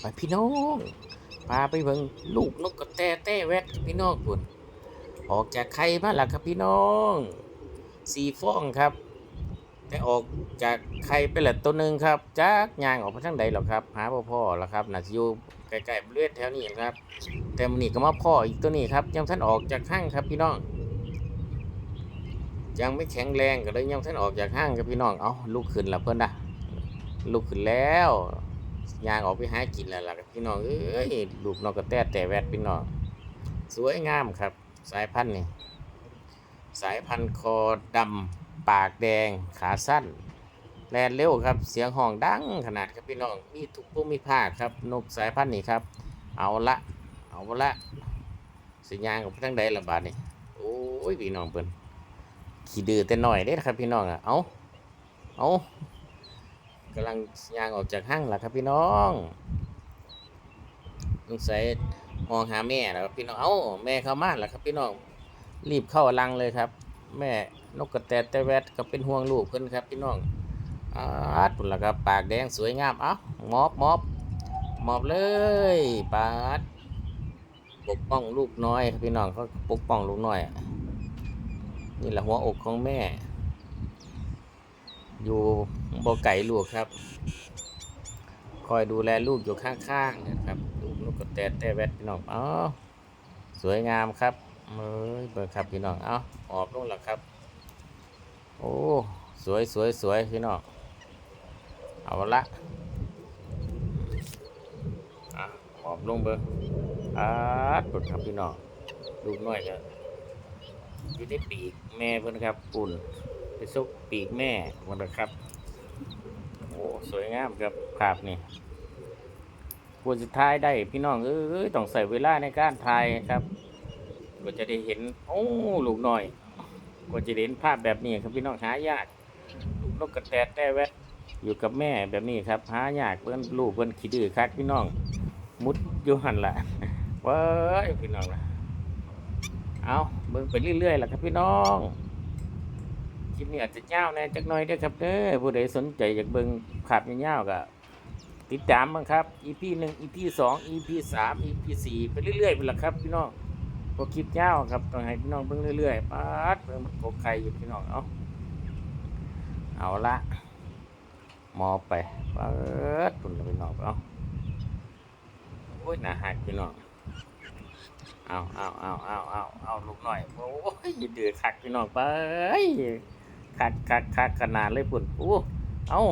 ไปพี่น้องพาไปเบิ่งลูกนกกระแตแต้แวดพี่น้องพุ่นออกจากไข่มาแล้วครับพี่น้องสี่ฟองครับแต่ออกจากไข่ไปและตัวหนึ่งครับจากยางออกมาทางใดหรอครับ หาพ่อพ่อแล้วครับน่าจะอยู่ใกล้ๆบริเวณแถวนี้ครับ แต่มันนี่ก็มาพ่ออีกตัวนี้ครับยังท่านออกจากห้างครับพี่น้อง ยังไม่แข็งแรงก็เลยยังท่านออกจากห้างครับพี่น้องเอาลูกขึ้นแล้วเพิ่อนนะลูกขึ้นแล้ว ยางออกไปหากินแล้วล่ะพี่น้องเอ้ยลูกนกกระแตแต่แวดพี่น้องสวยงามครับ สายพันธุ์นี่สายพันธุ์คอดำปากแดงขาสั้นแลนเร็วครับ เสียงห้องดังขนาดครับพี่น้องมีทุกภูมิภาคครับนกสายพันธุ์นี้ครับ เอาละเอาละสัญญาณของทั้งใดละบาดนี่โอ้ยพี่น้องเปิ้นขี้ดื้อแต่หน่อยเด้ครับพี่น้องอะเอาเอา กำลังยางออกจากห้างแล้วครับพี่น้องสงสัยมองหาแม่แล้วครับพี่น้อง เอ้าแม่เข้ามาแล้วครับพี่น้อง รีบเข้ารังเลยครับ แม่นกกระแตแต่แวดก็เป็นห่วงลูกเพิ่นครับ พี่น้องอาดพุ่นละครับปากแดงสวยงาม เอ้ามอบมอบมอบเลยปาดปกป้องลูกน้อยครับพี่น้องเขาปกป้องลูกน้อย นี่แหละหัวอกของแม่ อยู่บ่ไก่ลูกครับ คอยดูแลลูกอยู่ข้างๆนะครับลูกนกกระแตแต่แวดพี่น้องอ้าสวยงามครับเอ้ยเบิร์ครับพี่น้องเอ้าออกลงแล้วครับ โอ้สวยสวยสวยพี่น้องเอาละอะออกลงเบอร์อาดเบิดครับพี่น้องลูกน้อยก็อยู่ในปีกแม่เพิ่นครับปุ่น ไปซุกปีกแม่หมดแล้วครับ โอ้สวยงามครับภาพนี่ควรจะถ่ายได้พี่น้องเอ้ยต้องใส่เวลาในการถ่ายครับก็จะได้เห็น โอ้ลูกหน้อยก็จะได้เห็นภาพแบบนี้ครับพี่น้องหายากลูกนกกระแตแต่แวดอยู่กับแม่แบบนี้ครับหายากเพื่อนลูกเพื่อนขี้ดื้อคักพี่น้อง มุดอยู่หันละว้ายพี่น้องนะเอาเบิ่งไปเรื่อยๆล่ะครับพี่น้อง ลิปนี้อาจจะยาวแน่จักหน่อยเด้ครับเด้อผู้ใดสนใจอยากเบิ่งภาพยาวๆก็ติดตามบ้างครับ EP 1 EP 2 EP 3 EP 4ไปเรื่อยๆไปละครับพี่น้องพอคลิปยาวครับต้องให้พี่น้องเบิ่งเรื่อยๆป๊ดเบิ่งมันกไข่อยู่พี่น้องเอาเอาละมอไปป๊ดปุ่นละพี่น้องเอาโอ้ยหนาหักพี่น้องเอาเอาเอาเอาเอาเอาลูกหน่อยโอ้ยเดือดคักพี่น้องไป คักคักคักขนาดเลยปุ่นโอ้เอา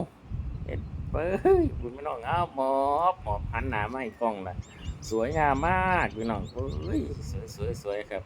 เห็ดเป้ยปุ่นไม่น้องเอาหมอบหมอบหันหน้ามาให้กล้องละสวยงามมากพี่น้องเฮ้ยสวยสวยสวยครับ